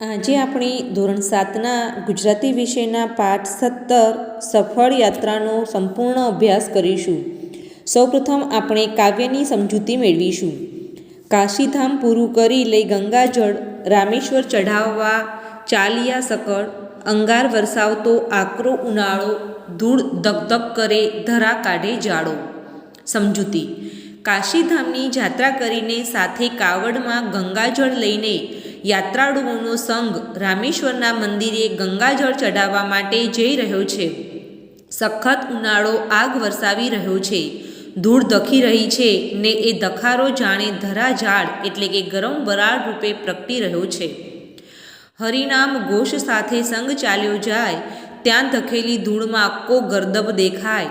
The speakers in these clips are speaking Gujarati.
આજે આપણે ધોરણ સાતના ગુજરાતી વિષયના પાઠ સત્તર સફળ યાત્રાનો સંપૂર્ણ અભ્યાસ કરીશું. સૌપ્રથમ આપણે કાવ્યની સમજૂતી મેળવીશું. કાશીધામ પૂરું કરી લઈ ગંગાજળ, રામેશ્વર ચઢાવવા ચાલિયા સકળ, અંગાર વરસાવતો આકરો ઉનાળો, ધૂળ ધકધક કરે ધરા કાઢે જાડો સમજૂતી. કાશીધામની જાત્રા કરીને સાથે કાવડમાં ગંગાજળ લઈને યાત્રાળુઓનો સંઘ રામેશ્વરના મંદિરે ગંગાજળ ચઢાવવા માટે જઈ રહ્યો છે. સખત ઉનાળો આગ વરસાવી રહ્યો છે. ધૂળ દખી રહી છે ને એ દખારો જાણે ધરા ઝાડ એટલે કે ગરમ વરાળ રૂપે પ્રગટી રહ્યો છે. હરિનામ ઘોષ સાથે સંગ ચાલ્યો જાય, ત્યાં ધકેલી ધૂળમાં કો ગરદબ દેખાય.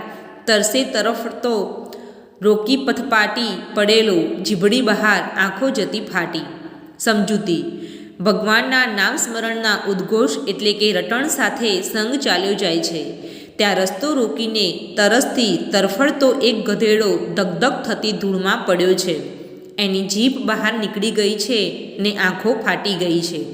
તરસે તરફ તો રોકી પથપાટી પડેલો, જીભડી બહાર આંખો જતી ફાટી. સમજૂતી. ભગવાનના નામ સ્મરણના ઉદ્ઘોષ એટલે કે રટણ સાથે સંગ ચાલ્યો જાય છે. ત્યાં રસ્તો રોકીને તરસથી તરફડતો એક ગધેડો ધગધગ થતી ધૂળમાં પડ્યો છે. એની જીભ બહાર નીકળી ગઈ છે ને આંખો ફાટી ગઈ છે.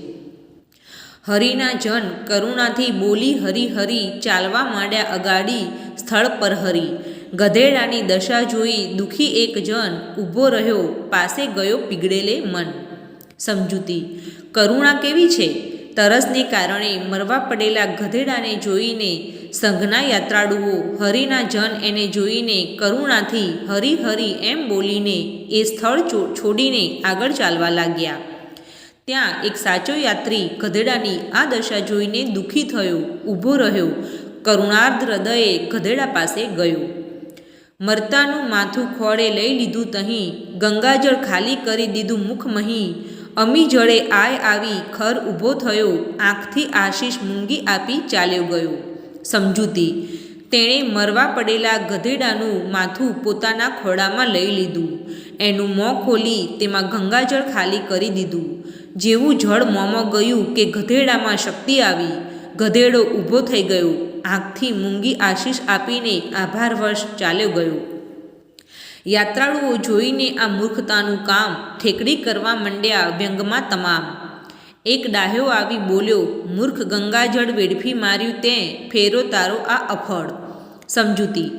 હરિના જન કરુણાથી બોલી હરી હરી ચાલવા માંડ્યા અગાડી સ્થળ પર હરી. ગધેડાની દશા જોઈ દુઃખી એક જન ઊભો રહ્યો, પાસે ગયો પીગળેલે મન. સમજૂતી. કરુણા કેવી છે? તરસને કારણે મરવા પડેલા ગધેડાને જોઈને સંઘના યાત્રાળુઓ હરિના જન એને જોઈને કરુણાથી હરી હરી એમ બોલીને એ સ્થળ છોડીને આગળ ચાલવા લાગ્યા. ત્યાં એક સાચો યાત્રી ગધેડાની આ દશા જોઈને દુઃખી થયો, ઊભો રહ્યો, કરુણાર્ધ હૃદયે ગધેડા પાસે ગયો. મરતાનું માથું ખોળે લઈ લીધું તહીં ગંગાજળ ખાલી કરી દીધું મુખ મહી અમી જળે આય આવી ખર ઊભો થયો, આંખથી આશીષ મૂંગી આપી ચાલ્યો ગયો. સમજૂતી, તેણે મરવા પડેલા ગધેડાનું માથું પોતાના ખોળામાં લઈ લીધું. એનું મોં ખોલી તેમાં ગંગાજળ ખાલી કરી દીધું. જેવું જળ મોંમાં ગયું કે ગધેડામાં શક્તિ આવી, ગધેડો ઊભો થઈ ગયો, આંખથી મૂંગી આશીષ આપીને આભારવશ ચાલ્યો ગયો. યાત્રાળુઓ જોઈને આ મૂર્ખતાનું કામ ઠેકડી કરવા માંડ્યા વ્યંગમાં તમામ. એક ડાહ્યો આવી બોલ્યો, મૂર્ખ ગંગાજળ વેડફી માર્યું તે, ફેરો તારો આ અફળ. સમજૂતી.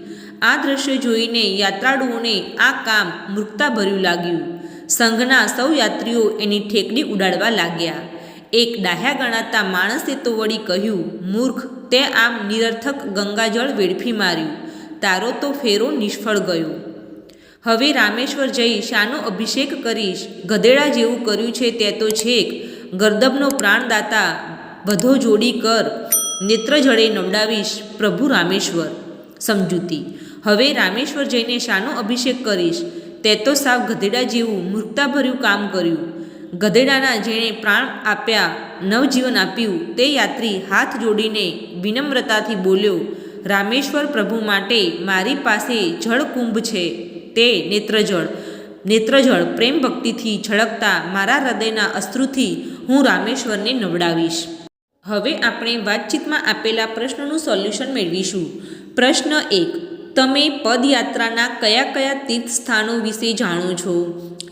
આ દ્રશ્ય જોઈને યાત્રાળુઓને આ કામ મૂર્ખતાભર્યું લાગ્યું. સંઘના સૌ યાત્રીઓ એની ઠેકડી ઉડાડવા લાગ્યા. એક ડાહ્યા ગણાતા માણસે તો વળી કહ્યું, મૂર્ખ, તે આમ નિરર્થક ગંગાજળ વેડફી માર્યું. તારો તો ફેરો નિષ્ફળ ગયો. હવે રામેશ્વર જઈ શાનો અભિષેક કરીશ. ગધેડા જેવું કર્યું છે તે તો છેક. ગર્દબનો પ્રાણદાતા વધો જોડી કર. નેત્ર જળે નવડાવીશ પ્રભુ રામેશ્વર. સમજૂતી. હવે રામેશ્વર જઈને શાનો અભિષેક કરીશ. તે તો સાવ ગધેડા જેવું મૂર્ખતાભર્યું કામ કર્યું. ગધેડાના જેણે પ્રાણ આપ્યા, નવજીવન આપ્યું, તે યાત્રી હાથ જોડીને વિનમ્રતાથી બોલ્યો, રામેશ્વર પ્રભુ માટે મારી પાસે જળકુંભ છે. તે નેત્રજળ. નેત્રજળ પ્રેમ ભક્તિથી છળકતા મારા હૃદયના અશ્રુથી હું રામેશ્વરને નવડાવીશ. હવે આપણે વાતચીતમાં આપેલા પ્રશ્નનું સોલ્યુશન મેળવીશું. પ્રશ્ન એક, તમે પદયાત્રાના કયા કયા તીર્થ સ્થાનો વિશે જાણો છો?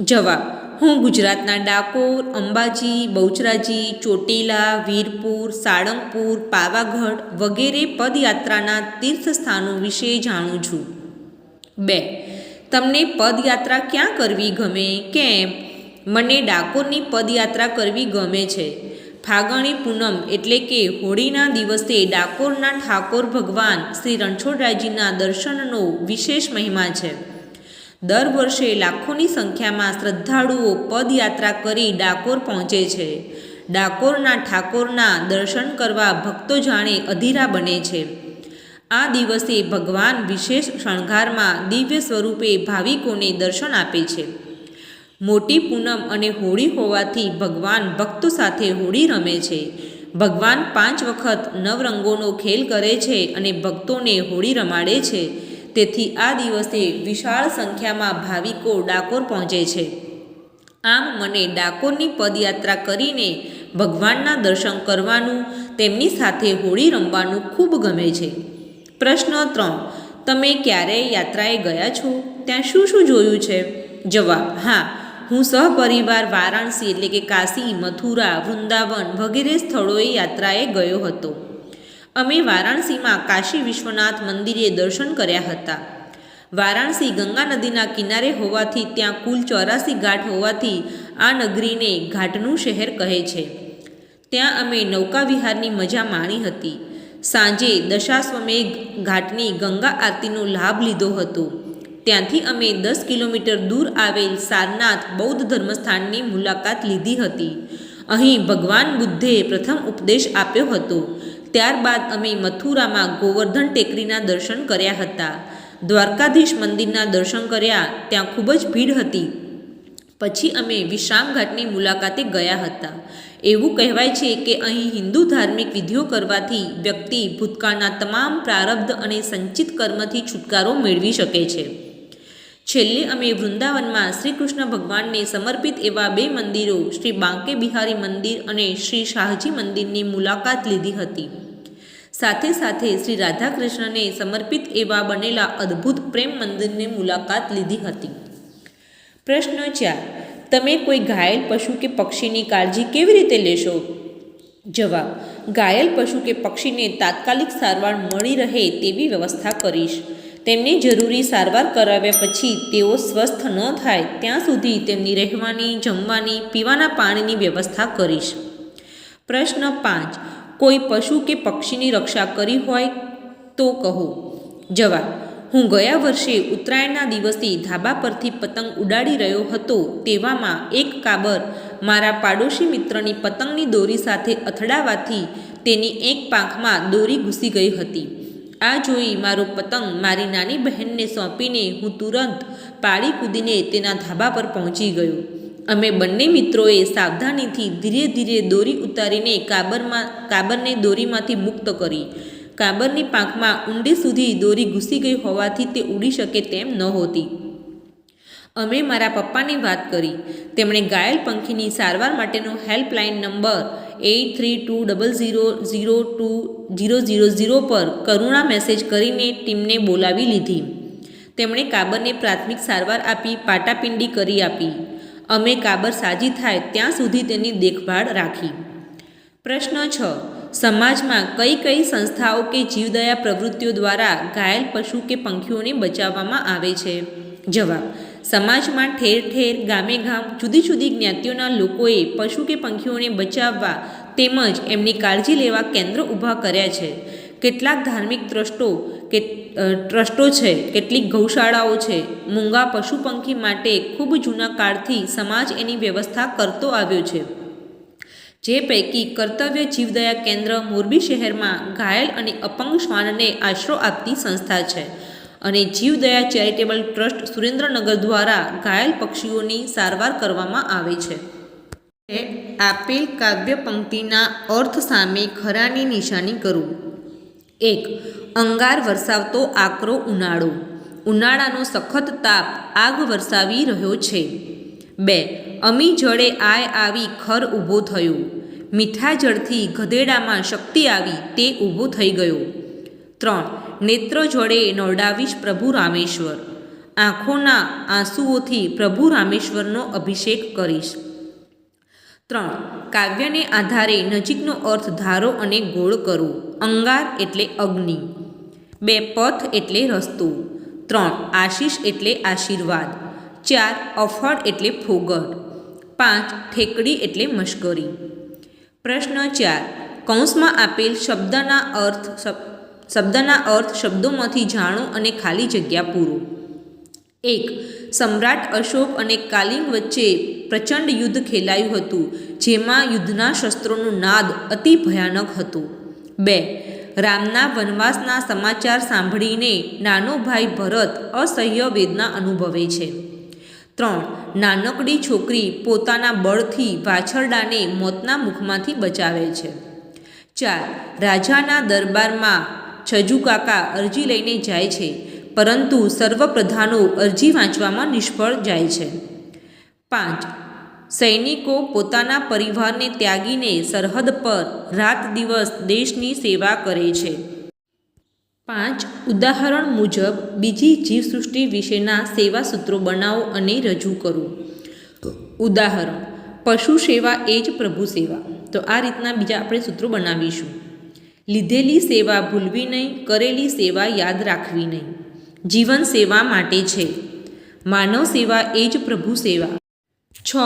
જવાબ, હું ગુજરાતના ડાકોર, અંબાજી, બહુચરાજી, ચોટીલા, વીરપુર, સાળંગપુર, પાવાગઢ વગેરે પદયાત્રાના તીર્થ સ્થાનો વિશે જાણું છું. બે તમને પદયાત્રા ક્યાં કરવી ગમે? કેમ? મને ડાકોરની પદયાત્રા કરવી ગમે છે. ફાગણી પૂનમ એટલે કે હોળીના દિવસે ડાકોરના ઠાકોર ભગવાન શ્રી રણછોડરાયજીના દર્શનનો વિશેષ મહિમા છે. દર વર્ષે લાખોની સંખ્યામાં શ્રદ્ધાળુઓ પદયાત્રા કરી ડાકોર પહોંચે છે. ડાકોરના ઠાકોરના દર્શન કરવા ભક્તો જાણે અધીરા બને છે. આ દિવસે ભગવાન વિશેષ શણગારમાં દિવ્ય સ્વરૂપે ભાવિકોને દર્શન આપે છે. મોટી પૂનમ અને હોળી હોવાથી ભગવાન ભક્તો સાથે હોળી રમે છે. ભગવાન પાંચ વખત નવરંગોનો ખેલ કરે છે અને ભક્તોને હોળી રમાડે છે. તેથી આ દિવસે વિશાળ સંખ્યામાં ભાવિકો ડાકોર પહોંચે છે. આમ મને ડાકોરની પદયાત્રા કરીને ભગવાનના દર્શન કરવાનું, તેમની સાથે હોળી રમવાનું ખૂબ ગમે છે. પ્રશ્ન ત્રણ. તમે ક્યારેય યાત્રાએ ગયા છો? ત્યાં શું શું જોયું છે? જવાબ, હા, હું સહપરિવાર વારાણસી એટલે કે કાશી, મથુરા, વૃંદાવન વગેરે સ્થળોએ યાત્રાએ ગયો હતો. અમે વારાણસીમાં કાશી વિશ્વનાથ મંદિરે દર્શન કર્યા હતા. વારાણસી ગંગા નદીના કિનારે હોવાથી ત્યાં કુલ ચોરાસી ઘાટ હોવાથી આ નગરીને ઘાટનું શહેર કહે છે. ત્યાં અમે નૌકા વિહારની મજા માણી હતી. સાંજે દશાશ્વમેઘ ઘાટની ગંગા આરતીનો લાભ લીધો હતો. ત્યાંથી અમે દસ કિલોમીટર દૂર આવેલ સારનાથ બૌદ્ધ ધર્મસ્થાનની મુલાકાત લીધી હતી. અહીં ભગવાન બુદ્ધે પ્રથમ ઉપદેશ આપ્યો હતો. ત્યારબાદ અમે મથુરામાં ગોવર્ધન ટેકરીના દર્શન કર્યા હતા. દ્વારકાધીશ મંદિરના દર્શન કર્યા, ત્યાં ખૂબ જ ભીડ હતી. પછી અમે વિશ્રામ ઘાટની મુલાકાતે ગયા હતા. એવું કહેવાય છે કે અહીં હિન્દુ ધાર્મિક વિધિઓ કરવાથી વ્યક્તિ ભૂતકાળના તમામ પ્રારબ્ધ અને સંચિત કર્મથી છુટકારો મેળવી શકે છે. છેલ્લે અમે વૃંદાવનમાં શ્રી કૃષ્ણ ભગવાનને સમર્પિત એવા બે મંદિરો, શ્રી બાંકે બિહારી મંદિર અને શ્રી શાહજી મંદિરની મુલાકાત લીધી હતી. સાથે સાથે શ્રી રાધાકૃષ્ણને સમર્પિત એવા બનેલા અદ્ભુત પ્રેમ મંદિરની મુલાકાત લીધી હતી. પ્રશ્ન ચાર તમે કોઈ ઘાયલ પશુ કે પક્ષીની કાળજી કેવી રીતે લેશો? જવાબ, ઘાયલ પશુ કે પક્ષીને તાત્કાલિક સારવાર મળી રહે તેવી વ્યવસ્થા કરીશ. તેમને જરૂરી સારવાર કરાવ્યા પછી તેઓ સ્વસ્થ ન થાય ત્યાં સુધી તેમની રહેવાની, જમવાની, પીવાના પાણીની વ્યવસ્થા કરીશ. પ્રશ્ન પાંચ, કોઈ પશુ કે પક્ષીની રક્ષા કરી હોય તો કહો. જવાબ હું ગયા વર્ષે ઉત્તરાયણના દિવસે ધાબા પરથી પતંગ ઉડાડી રહ્યો હતો તેવામાં એક કાબર મારા પાડોશી મિત્રની પતંગની દોરી સાથે અથડાવાથી તેની એક પાંખમાં દોરી ઘૂસી ગઈ હતી. આ જોઈ મારો પતંગ મારી નાની બહેનને સોંપીને હું તુરંત પાડી કૂદીને તેના ધાબા પર પહોંચી ગયો. અમે બંને મિત્રોએ સાવધાનીથી ધીરે ધીરે દોરી ઉતારીને કાબરમાં, કાબરને દોરીમાંથી મુક્ત કરી. કાબરની પાંખમાં ઊંડી સુધી દોરી ઘૂસી ગઈ હોવાથી તે ઉડી શકે તેમ નહોતી અમે મારા પપ્પાની વાત કરી. તેમણે ઘાયલ પંખીની સારવાર માટેનો helpline number eight three two double zero zero two zero zero zero પર કરુણા મેસેજ કરીને ટીમને બોલાવી લીધી. તેમણે કાબરને પ્રાથમિક સારવાર આપી, પાટાપિંડી કરી આપી. અમે કાબર સાજી થાય ત્યાં સુધી તેની દેખભાળ રાખી. પ્રશ્ન છ. સમાજમાં કઈ કઈ સંસ્થાઓ કે જીવદયા પ્રવૃત્તિઓ દ્વારા ઘાયલ પશુ કે પંખીઓને બચાવવામાં આવે છે? જવાબ, સમાજમાં ઠેર ઠેર, ગામે ગામ, જુદી જુદી જ્ઞાતિઓના લોકોએ પશુ કે પંખીઓને બચાવવા તેમજ એમની કાળજી લેવા કેન્દ્ર ઊભા કર્યા છે. કેટલાક ધાર્મિક ટ્રસ્ટો કે ટ્રસ્ટો છે, કેટલીક ગૌશાળાઓ છે. મૂંગા પશુ પંખી માટે ખૂબ જૂના કાળથી સમાજ એની વ્યવસ્થા કરતો આવ્યો છે. જે પૈકી કર્તવ્ય જીવદયા કેન્દ્ર મોરબી શહેરમાં ઘાયલ અને અપંગ શ્વાનને આશરો આપતી સંસ્થા છે. અને જીવદયા ચેરિટેબલ ટ્રસ્ટ સુરેન્દ્રનગર દ્વારા ઘાયલ પક્ષીઓની સારવાર કરવામાં આવે છે. આપેલ કાવ્ય પંક્તિના અર્થ સામે ખરાની નિશાની કરવું એક, અંગાર વરસાવતો આકરો ઉનાળો. ઉનાળાનો સખત તાપ આગ વરસાવી રહ્યો છે. બે, અમી જળે આય આવી ખર ઊભો થયો. મીઠા જળથી ગધેડામાં શક્તિ આવી તે ઊભો થઈ ગયો. ત્રણ, નેત્ર જોડે નોરડાવીશ પ્રભુ રામેશ્વર. આંખોના આંસુઓથી પ્રભુ રામેશ્વરનો અભિષેક કરીશ. ત્રણ, કાવ્યને આધારે નજીકનો અર્થ ધારો અને ગોળ કરો. અંગાર એટલે અગ્નિ. બે, પથ એટલે રસ્તો. ત્રણ, આશીષ એટલે આશીર્વાદ. ચાર અફળ એટલે ફોગટ, પાંચ ઠેકડી એટલે મશ્કરી. પ્રશ્ન ચાર, કૌંસમાં આપેલ શબ્દના અર્થ શબ્દના અર્થ શબ્દોમાંથી જાણો અને ખાલી જગ્યા પૂરો. એક, સમ્રાટ અશોક અને કાલિંગ વચ્ચે પ્રચંડ યુદ્ધ ખેલાયું હતું, જેમાં યુદ્ધના શસ્ત્રોનું નાદ અતિ ભયાનક હતું. બે, રામના વનવાસના સમાચાર સાંભળીને નાનો ભાઈ ભરત અસહ્ય વેદના અનુભવે છે. ત્રણ. નાનકડી છોકરી પોતાના બળથી વાછરડાને મોતના મુખમાંથી બચાવે છે. ચાર. રાજાના દરબારમાં છજુ કાકા અરજી લઈને જાય છે, પરંતુ સર્વપ્રધાનો અરજી વાંચવામાં નિષ્ફળ જાય છે. પાંચ. સૈનિકો પોતાના પરિવારને ત્યાગીને સરહદ પર રાત દિવસ દેશની સેવા કરે છે. પાંચ ઉદાહરણ મુજબ, બીજી જીવસૃષ્ટિ વિશેના સેવા સૂત્રો બનાવો અને રજૂ કરો. ઉદાહરણ, પશુ સેવા એ જ પ્રભુ સેવા. તો આ રીતના બીજા આપણે સૂત્રો બનાવીશું. લીધેલી સેવા ભૂલવી નહીં, કરેલી સેવા યાદ રાખવી નહીં. જીવન સેવા માટે છે. માનવ સેવા એ જ પ્રભુ સેવા. છ,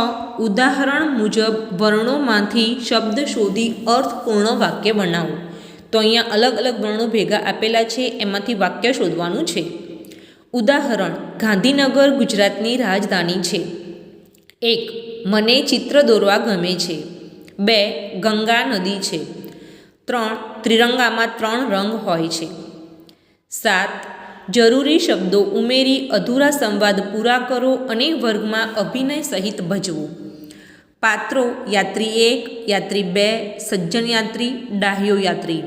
ઉદાહરણ મુજબ, વર્ણોમાંથી શબ્દ શોધી અર્થપૂર્ણ વાક્ય બનાવો. તો અહીંયા અલગ અલગ વર્ણો ભેગા આપેલા છે, એમાંથી વાક્ય શોધવાનું છે. ઉદાહરણ, ગાંધીનગર ગુજરાતની રાજધાની છે. એક, મને ચિત્ર દોરવા ગમે છે. બે, ગંગા નદી છે. ત્રણ, ત્રિરંગામાં ત્રણ રંગ હોય છે. સાત, જરૂરી શબ્દો ઉમેરી અધૂરા સંવાદ પૂરા કરો અને વર્ગમાં અભિનય સહિત ભજવો. પાત્રો, યાત્રી એક, યાત્રી બે, સજ્જન યાત્રી, ડાહ્યો યાત્રી.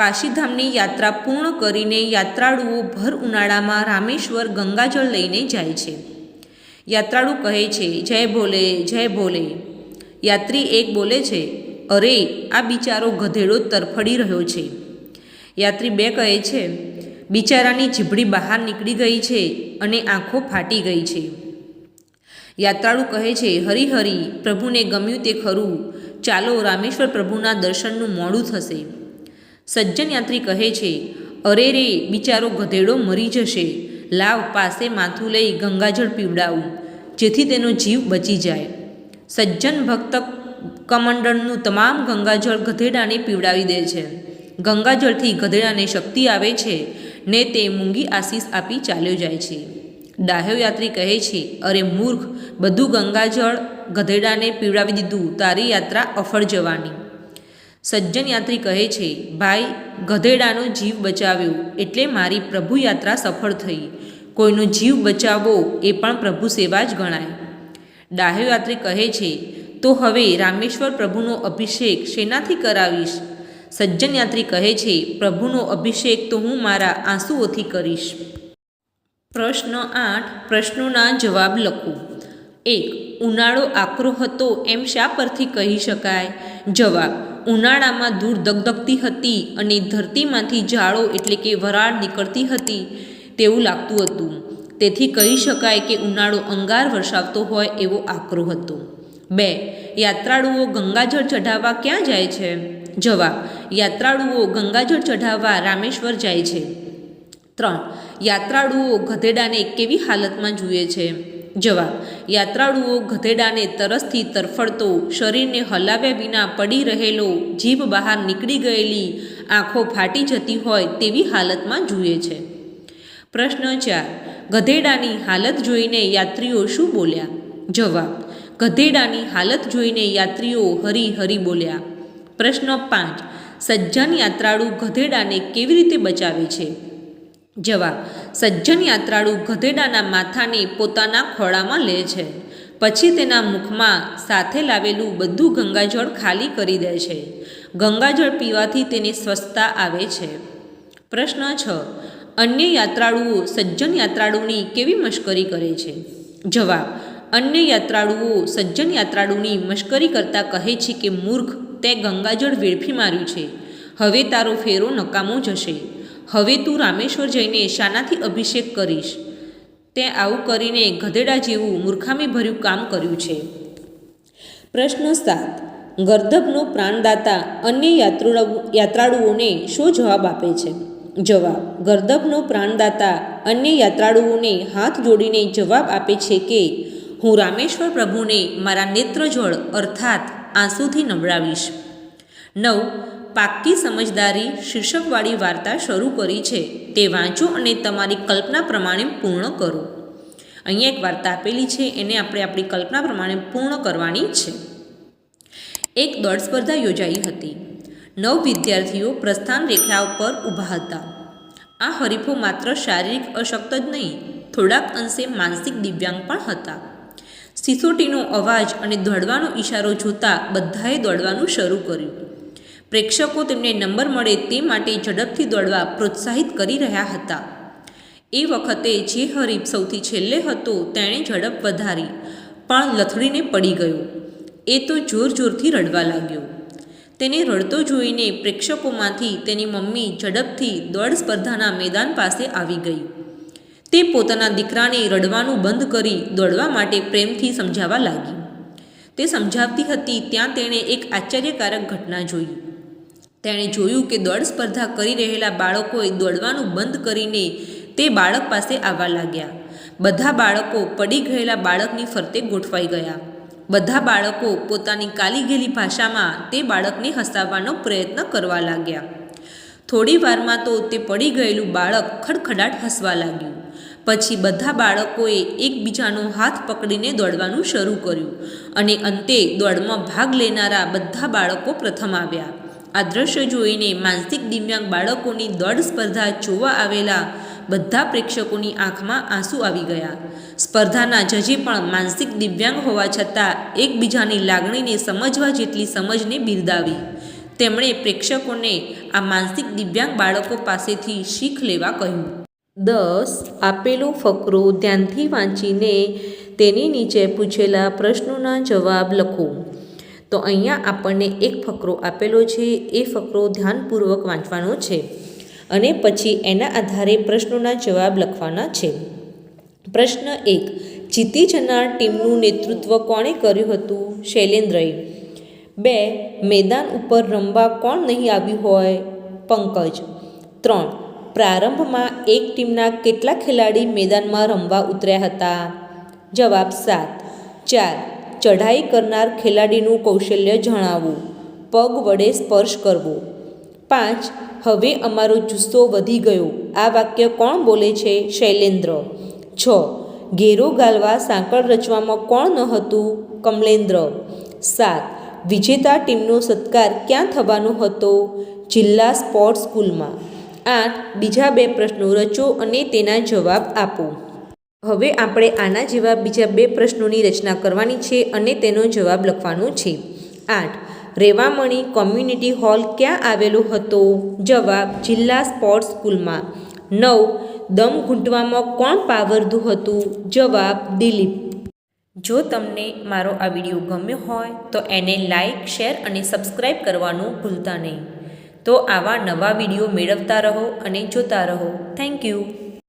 કાશીધામની યાત્રા પૂર્ણ કરીને યાત્રાળુઓ ભર ઉનાળામાં રામેશ્વર ગંગાજળ લઈને જાય છે. યાત્રાળુ કહે છે, જય ભોલે જય ભોલે. યાત્રી એક બોલે છે, અરે, આ બિચારો ગધેડો તરફડી રહ્યો છે. યાત્રી બે કહે છે, બિચારાની જીભડી બહાર નીકળી ગઈ છે અને આંખો ફાટી ગઈ છે. યાત્રાળુ કહે છે, હરી હરી, પ્રભુને ગમ્યું તે ખરું. ચાલો રામેશ્વર પ્રભુના દર્શનનું મોડું થશે. સજ્જન યાત્રી કહે છે, અરે રે, બિચારો ગધેડો મરી જશે. લાવ પાસે માથું લઈ ગંગાજળ પીવડાવું, જેથી તેનો જીવ બચી જાય. સજ્જન ભક્ત કમંડળનું તમામ ગંગાજળ ગધેડાને પીવડાવી દે છે. ગંગાજળથી ગધેડાને શક્તિ આવે છે ને તે મૂંગી આશીષ આપી ચાલ્યો જાય છે. ડાહ્યો યાત્રી કહે છે, અરે મૂર્ખ, બધું ગંગાજળ ગધેડાને પીવડાવી દીધું. તારી યાત્રા અફળ જવાની. સજ્જન યાત્રી કહે છે, ભાઈ, ગધેડાનો જીવ બચાવ્યો એટલે મારી પ્રભુ યાત્રા સફળ થઈ. કોઈનો જીવ બચાવવો એ પણ પ્રભુ સેવા જ ગણાય. ડાહ્યો યાત્રી કહે છે, તો હવે રામેશ્વર પ્રભુનો અભિષેક શેનાથી કરાવીશ? સજ્જન યાત્રી કહે છે, પ્રભુનો અભિષેક તો હું મારા આંસુઓથી કરીશ. પ્રશ્ન આઠ, પ્રશ્નોના જવાબ લખો. એક, ઉનાળો આકરો હતો એમ શા પરથી કહી શકાય? જવાબ ઉનાળામાં ધૂળ ધગધગતી હતી અને ધરતીમાંથી ઝાડો એટલે કે વરાળ નીકળતી હતી તેવું લાગતું હતું. તેથી કહી શકાય કે ઉનાળો અંગાર વરસાવતો હોય એવો આકરો હતો. બે, યાત્રાળુઓ ગંગાજળ ચઢાવવા ક્યાં જાય છે? જવાબ, યાત્રાળુઓ ગંગાજળ ચઢાવવા રામેશ્વર જાય છે. ત્રણ, યાત્રાળુઓ ગધેડાને કેવી હાલતમાં જુએ છે? જવાબ, યાત્રાળુઓ ગધેડાને તરસથી તરફડતો, શરીરને હલાવ્યા વિના પડી રહેલો, જીભ બહાર નીકળી ગયેલી, આંખો ફાટી જતી હોય તેવી હાલતમાં જુએ છે. પ્રશ્ન ચાર, ગધેડાની હાલત જોઈને યાત્રીઓ શું બોલ્યા? જવાબ, ગધેડાની હાલત જોઈને યાત્રીઓ હરી હરી બોલ્યા. પ્રશ્ન પાંચ, સજ્જન યાત્રાળુ ગધેડાને કેવી રીતે બચાવે છે? જવાબ સજ્જન યાત્રાળુ ગધેડાના માથાને પોતાના ખોળામાં લે છે. પછી તેના મુખમાં સાથે લાવેલું બધું ગંગાજળ ખાલી કરી દે છે. ગંગાજળ પીવાથી તેને સ્વસ્થતા આવે છે. પ્રશ્ન છ. અન્ય યાત્રાળુઓ સજ્જન યાત્રાળુની કેવી મશ્કરી કરે છે? જવાબ. અન્ય યાત્રાળુઓ સજ્જન યાત્રાળુની મશ્કરી કરતાં કહે છે કે, મૂર્ખ, તે ગંગાજળ વેડફી માર્યું છે. હવે તારો ફેરો નકામો જશે. હવે તું રામેશ્વર જઈને શાનાથી અભિષેક કરીશ. તે આવું કરીને ગધેડા જેવું મૂર્ખામીભર્યું કામ કર્યું છે. પ્રશ્ન સાત. ગર્ધભનો પ્રાણદાતા અન્ય યાત્રાળુ યાત્રાળુઓને શું જવાબ આપે છે? જવાબ. ગર્ધભનો પ્રાણદાતા અન્ય યાત્રાળુઓને હાથ જોડીને જવાબ આપે છે કે, હું રામેશ્વર પ્રભુને મારા નેત્રજળ અર્થાત આંસુથી નવડાવીશ. નવ. પાક્કી સમજદારી શીર્ષકવાળી વાર્તા શરૂ કરી છે. તે વાંચો અને તમારી કલ્પના પ્રમાણે પૂર્ણ કરો. અહીંયા એક વાર્તા આપેલી છે, એને આપણે આપણી કલ્પના પ્રમાણે પૂર્ણ કરવાની છે. એક દોડ સ્પર્ધા યોજાઈ હતી. નવ વિદ્યાર્થીઓ પ્રસ્થાન રેખા ઉપર ઊભા હતા. આ હરીફો માત્ર શારીરિક અશક્ત જ નહીં, થોડાક અંશે માનસિક દિવ્યાંગ પણ હતા. સિસોટીનો અવાજ અને દોડવાનો ઈશારો જોતાં બધાએ દોડવાનું શરૂ કર્યું. પ્રેક્ષકો તેમને નંબર મળે તે માટે ઝડપથી દોડવા પ્રોત્સાહિત કરી રહ્યા હતા. એ વખતે જે હરીફ સૌથી છેલ્લે હતો તેણે ઝડપ વધારી, પણ લથડીને પડી ગયો. એ તો જોર જોરથી રડવા લાગ્યો. તેને રડતો જોઈને પ્રેક્ષકોમાંથી તેની મમ્મી ઝડપથી દોડ સ્પર્ધાના મેદાન પાસે આવી ગઈ. તે પોતાના દીકરાને રડવાનું બંધ કરી દોડવા માટે પ્રેમથી સમજાવવા લાગી. તે સમજાવતી હતી, ત્યાં તેણે એક આશ્ચર્યકારક ઘટના જોઈ. તેણે જોયું કે દોડ સ્પર્ધા કરી રહેલા બાળકોએ દોડવાનું બંધ કરીને તે બાળક પાસે આવવા લાગ્યા. બધા બાળકો પડી ગયેલા બાળકની ફરતે ગોઠવાઈ ગયા. બધા બાળકો પોતાની કાલી ગયેલી ભાષામાં તે બાળકને હસાવવાનો પ્રયત્ન કરવા લાગ્યા. થોડી વારમાં તો તે પડી ગયેલું બાળક ખડખડાટ હસવા લાગ્યું. પછી બધા બાળકોએ એકબીજાનો હાથ પકડીને દોડવાનું શરૂ કર્યું અને અંતે દોડમાં ભાગ લેનારા બધા બાળકો પ્રથમ આવ્યા. આ દ્રશ્ય જોઈને માનસિક દિવ્યાંગ બાળકોની દોડ સ્પર્ધા જોવા આવેલા બધા પ્રેક્ષકોની આંખમાં આંસુ આવી ગયા. સ્પર્ધાના જજે પણ માનસિક દિવ્યાંગ હોવા છતાં એકબીજાની લાગણીને સમજવા જેટલી સમજને બિરદાવી. તેમણે પ્રેક્ષકોને આ માનસિક દિવ્યાંગ બાળકો પાસેથી શીખ લેવા કહ્યું. દસ, આપેલો ફકરો ધ્યાનથી વાંચીને તેની નીચે પૂછેલા પ્રશ્નોના જવાબ લખો. તો અહીંયા આપણને એક ફકરો આપેલો છે, એ ફકરો ધ્યાનપૂર્વક વાંચવાનો છે. અને પછી એના આધારે પ્રશ્નોના જવાબ લખવાના છે. પ્રશ્ન એક, જીતી જનાર ટીમનું નેતૃત્વ કોણે કર્યું હતું? શૈલેન્દ્રએ. બે, મેદાન ઉપર રમવા કોણ નહીં આવ્યું હોય? પંકજ. ત્રણ, પ્રારંભમાં એક ટીમના કેટલા ખેલાડી મેદાનમાં રમવા ઉતર્યા હતા? જવાબ સાત. ચાર ચઢાઈ કરનાર ખેલાડીનું કૌશલ્ય જણાવવું પગ વડે સ્પર્શ કરવો. પાંચ, હવે અમારો જુસ્સો વધી ગયો. આ વાક્ય કોણ બોલે છે? શૈલેન્દ્ર. છ, ઘેરો ગાલવા સાંકળ રચવામાં કોણ ન હતું? કમલેન્દ્ર. સાત, વિજેતા ટીમનો સત્કાર ક્યાં થવાનો હતો? જિલ્લા સ્પોર્ટ્સ સ્કૂલમાં. આઠ, બીજા બે પ્રશ્નો રચો અને તેના જવાબ આપો. હવે આપણે આના જેવા બીજા બે પ્રશ્નોની રચના કરવાની છે અને તેનો જવાબ લખવાનો છે. આઠ. રેવામણી કોમ્યુનિટી હોલ ક્યાં આવેલો હતો? જવાબ, જિલ્લા સ્પોર્ટ્સ સ્કૂલમાં. નવ. દમ ઘૂંટવામાં કોણ પાવરધું હતું? જવાબ, દિલીપ. જો તમને મારો આ વીડિયો ગમ્યો હોય, તો એને લાઇક શેર અને સબસ્ક્રાઈબ કરવાનું ભૂલતા નહીં. તો આવા નવા વીડિયો મેળવતા રહો અને જોતા રહો. Thank you.